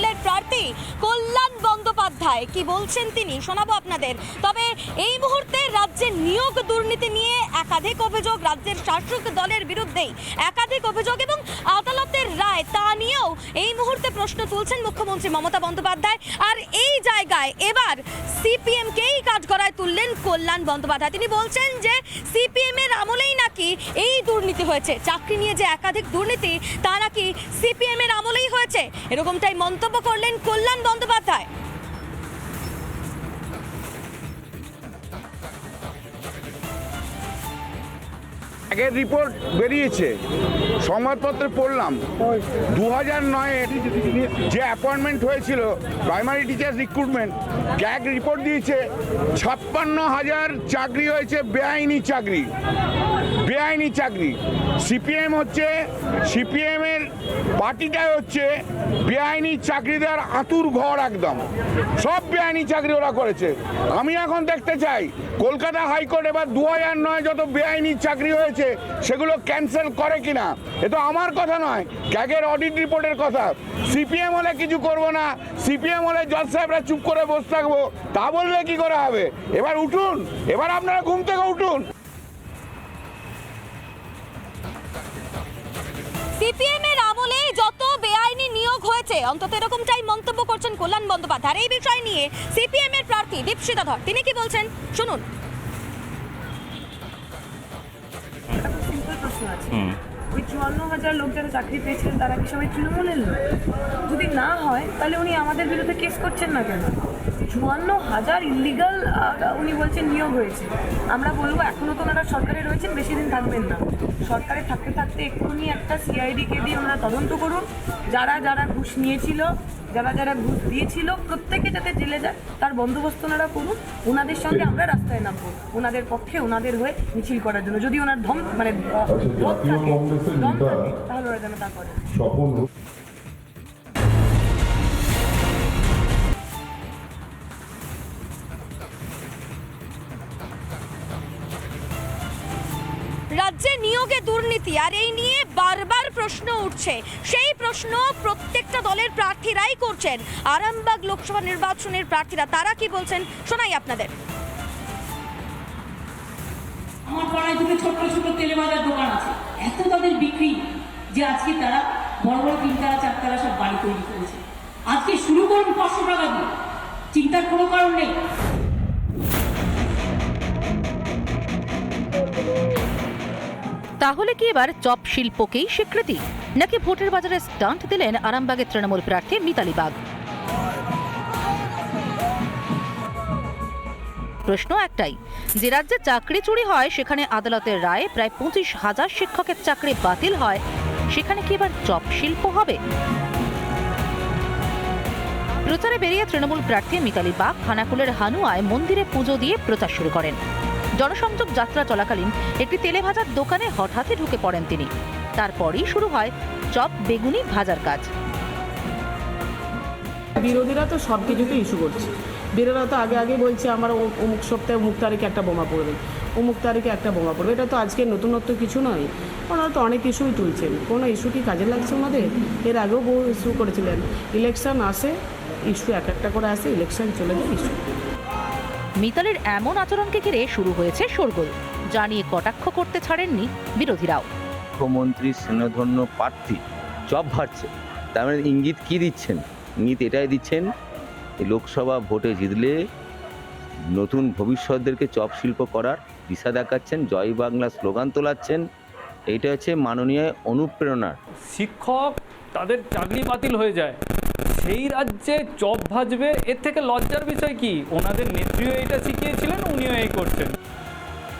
তৃণমূলের প্রার্থী কল্যাণ বন্দ্যোপাধ্যায়। কি বলছেন তিনি? শোনাবো আপনাদের। তবে এই মুহূর্তে রাজ্যের নিয়োগ দুর্নীতি নিয়ে একাধিক অভিযোগ, রাজ্যের শাসক দলের বিরুদ্ধেই একাধিক অভিযোগ এবং আদালতের রায়, তা নিয়েও এই মুহূর্তে প্রশ্ন তুলছেন মুখ্যমন্ত্রী মমতা বন্দ্যোপাধ্যায়। আর এই জায়গায় এবার সিপিএমকেই কাজ করায় তুললেন কল্যাণ বন্দ্যোপাধ্যায়। তিনি বলছেন যে সিপিএম এর আমলেই নাকি এই দুর্নীতি হয়েছে। চাকরি নিয়ে যে একাধিক দুর্নীতি, তা নাকি সিপিএম এর আমলেই হয়েছে? এরকমটাই মন্তব্য করলেন কল্যাণ বন্দ্যোপাধ্যায়। আগের রিপোর্ট বেরিয়েছে। সংবাদপত্রে পড়লাম। দু হাজার নয়ের যে অ্যাপয়েন্টমেন্ট হয়েছিল primary teacher recruitment CAG report দিয়েছে, ছাপ্পান্ন হাজার চাকরি হয়েছে, বেআইনি চাকরি। বেআইনি চাকরি। সিপিএম হচ্ছে, সিপিএমের পার্টিটাই হচ্ছে বেআইনি চাকরি দেওয়ার আতুর ঘর একদম। সব বেআইনি চাকরি ওরা করেছে। আমি এখন দেখতে চাই, কলকাতা হাইকোর্ট এবার দু হাজার নয় যত বেআইনি চাকরি হয়েছে, সেগুলো ক্যান্সেল করে কিনা? এ তো আমার কথা নয়, ক্যাগের অডিট রিপোর্টের কথা। সিপিএম হলে কিছু করব না, সিপিএম হলে জজ সাহেবরা চুপ করে বসে থাকব, তা বললে কি করা হবে? এবার উঠুন, এবার আপনারা ঘুম থেকে উঠুন। সিপিএম এর আমলে যত বেআইনি নিয়োগ হয়েছে অন্তত এরকমটাই মন্তব্য করছেন কল্যাণ বন্দ্যোপাধ্যায়। এই বিষয় নিয়ে সিপিএম এর প্রার্থী দীপশিতা ধর তিনি কি বলছেন? শুনুন। একটা খুব সিম্পল প্রশ্ন আছে ওই চুয়ান্ন হাজার লোক যারা চাকরি পেয়েছিলেন তারা কি সবাই তৃণমূলের লোক? যদি না হয় তাহলে উনি আমাদের বিরুদ্ধে কেস করছেন না কেন? চুয়ান্ন হাজার ইলিগাল উনি বলছেন নিয়োগ হয়েছে। আমরা বলব এখনও তো ওনারা সরকারে রয়েছেন বেশি দিন থাকবেন না। সরকারে থাকতে থাকতে এক্ষুনি একটা সিআইডিকে দিয়ে ওনারা তদন্ত করুন। যারা যারা ঘুষ নিয়েছিল যারা যারা ঘুষ দিয়েছিল প্রত্যেকে যাতে জেলে যায় তার বন্দোবস্ত ওনারা করুন। ওনাদের সঙ্গে আমরা রাস্তায় নামবো। ওনাদের পক্ষে ওনাদের হয়ে মিছিল করার জন্য। যদি ওনার ধম মানে দম থাকে, তাহলে ওরা যেন তা করে। নিয়োগে দুর্নীতি, আর এই নিয়ে বারবার প্রশ্ন উঠছে। সেই প্রশ্ন প্রত্যেকটা দলের প্রার্থীরাই করছেন। আরামবাগ লোকসভা নির্বাচনের প্রার্থীরা, তারা কি বলছেন শোনাই আপনাদের। আমার পাড়ায় দুটো ছোট্ট ছোট তেলে ভাজার দোকান আছে। এত তাদের বিক্রি যে আজকে তারা বড় বড় তিনতলা, চারতলা সব বাড়ি তৈরি করেছে। আজকে শুরু করুন পাঁচশো টাকা দিয়ে। চিন্তার কোনো কারণ নেই। তাহলে কি এবার চপ শিল্পকেই স্বীকৃতি? নাকি ভোটের বাজারে স্টান্ট দিলেন আরামবাগের তৃণমূল প্রার্থী মিতালি বাগ? প্রশ্ন একটাই, যে রাজ্যে চাকরি চুরি হয়, সেখানে আদালতের রায়ে প্রায় পঁচিশ হাজার শিক্ষকের চাকরি বাতিল হয়, সেখানে কি এবার চপ শিল্প হবে? প্রচারে বেরিয়ে তৃণমূল প্রার্থী মিতালি বাগ, খানাকুলের হানুয়ায় মন্দিরে পুজো দিয়ে প্রচার শুরু করেন। জনসংযোগ যাত্রা চলাকালীন একটি তেলে ভাজার দোকানে হঠাৎই ঢুকে পড়েন তিনি। তারপরই শুরু হয় চপ বেগুনি ভাজার কাজ। বিরোধীরা তো সব কিছুতে ইস্যু করছে। বিরোধীরা তো আগে আগে বলছে, আমার অমুক সপ্তাহে অমুক তারিখে একটা বোমা পড়বে। অমুক তারিখে একটা বোমা পড়বে। এটা তো আজকে নতুনত্ব কিছু নয়। ওনারা তো অনেক ইস্যুই তুলছেন। কোনো ইস্যু কি কাজে লাগছে ওনাদের? এর আগেও বহু ইস্যু করেছিলেন। ইলেকশন আসে, ইস্যু এক একটা করে আসে, ইলেকশন চলে যায়, ইস্যু। মিতালির এমন আচরণকে ঘিরে শুরু হয়েছে শোরগোল যা নিয়ে কটাক্ষ করতে ছাড়েননি বিরোধীরাও। মুখ্যমন্ত্রী স্নেহধন্য প্রার্থী জব ভাটছে তার মানে ইঙ্গিত কি দিচ্ছেন? ইঙ্গিত এটাই দিচ্ছেন লোকসভা ভোটে জিতলে নতুন ভবিষ্যৎদেরকে চপ শিল্প করার দিশা দেখাচ্ছেন জয় বাংলা স্লোগান তোলাচ্ছেন। এইটা হচ্ছে মাননীয় অনুপ্রেরণার। শিক্ষক তাদের চাকরি বাতিল হয়ে যায়। সেই রাজ্যে চপ ভাজবে এর থেকে লজ্জার বিষয় কি? ওনাদের নেত্রীও এটা শিখিয়েছিলেন উনিও এই করছেন।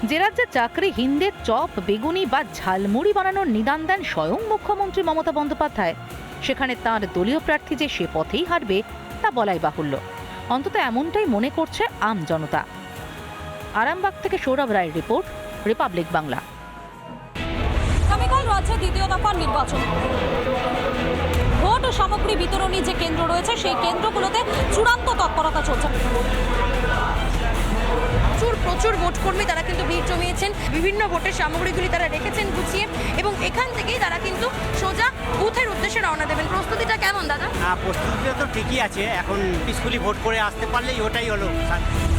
যে রাজ্যে চাকরিহীনদের চপ বেগুনি বা ঝালমুড়ি বানানোর নিদান দেন স্বয়ং মুখ্যমন্ত্রী মমতা বন্দ্যোপাধ্যায়। সেখানে তার দলীয় প্রার্থী যে সে পথেই হারবে তা বলাই বাহুল্য। অন্তত এমনটাই মনে করছে আম জনতা। আরামবাগ থেকে সৌরভ রায়ের রিপোর্ট রিপাবলিক বাংলা। আগামীকাল রাজ্যে দ্বিতীয় দফার নির্বাচন। ভোট সামগ্রী বিতরণী যে কেন্দ্র রয়েছে সেই কেন্দ্রগুলোতে চূড়ান্ত তৎপরতা চলছে। প্রচুর প্রচুর ভোটকর্মী তারা কিন্তু ভিড় জমিয়েছেন। বিভিন্ন ভোটের সামগ্রীগুলি তারা রেখেছেন গুছিয়ে এবং এখান থেকেই তারা কিন্তু সোজা বুথের উদ্দেশ্যে রওনা দেবেন। প্রস্তুতিটা কেমন দাদা? হ্যাঁ প্রস্তুতিটা তো ঠিকই আছে। এখন পিসফুলি ভোট করে আসতে পারলেই ওটাই হলো। শান্তি